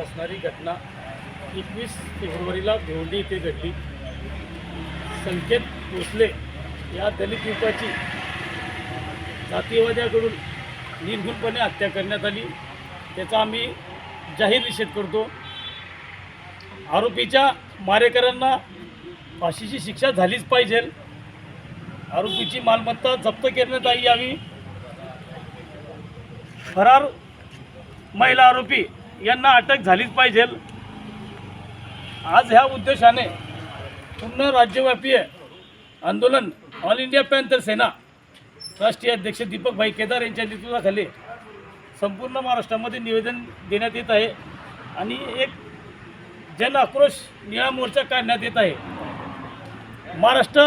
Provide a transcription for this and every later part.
असणारी घटना एकवीस फेब्रुवारीला भिवंडी इथे घडली. संकेत भोसले या दलित युवकाची जातीयवाद्याकडून निर्घुणपणे हत्या करण्यात आली. त्याचा आम्ही जाहीर निषेध करतो. आरोपीच्या मारेकरांना फाशीची शिक्षा झालीच पाहिजे. आरोपीची मालमत्ता जप्त करण्यात आली. यावी फरार महिला आरोपी यांना अटक झालीच पाहिजे. आज ह्या उद्देशाने पूर्ण राज्यव्यापी आंदोलन ऑल इंडिया पॅन्थर सेना राष्ट्रीय अध्यक्ष दीपकभाई केदार यांच्या नेतृत्वाखाली संपूर्ण महाराष्ट्रामध्ये निवेदन देण्यात येत आहे. आणि एक जन आक्रोश निळा मोर्चा काढण्यात येत आहे. महाराष्ट्र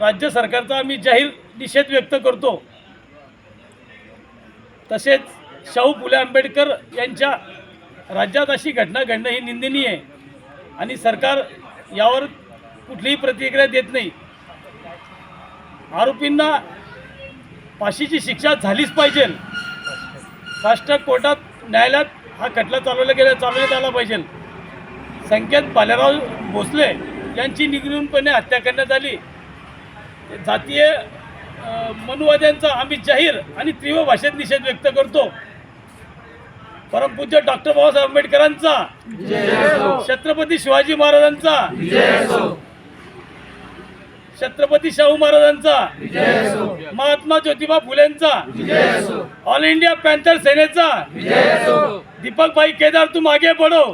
राज्य सरकारचा आम्ही जाहीर निषेध व्यक्त करतो. तसेच शाहू फुले आंबेडकर यांच्या राज्यात अशी घटना घडणं ही निंदनीय आहे. आणि सरकार यावर कुठलीही प्रतिक्रिया देत नाही. आरोपींना फाशीची शिक्षा झालीच पाहिजे. फास्ट कोर्टात न्यायालयात हा खटला चालवला गेला चालवण्यात आला पाहिजे. संकेत बालेराव भोसले यांची निर्घृणपणे हत्या करण्यात आली. जातीय मनुवाद्यांचा आम्ही जाहीर आणि तीव्र भाषेत निषेध व्यक्त करतो. परमपूज्य डॉक्टर बाबासाहेब आंबेडकरांचा. छत्रपती शिवाजी महाराजांचा. छत्रपती शाहू महाराजांचा. महात्मा ज्योतिबा फुलेंचा. ऑल इंडिया पॅन्थर सेनेचा. दीपक भाई केदार तुम मागे बढ़ो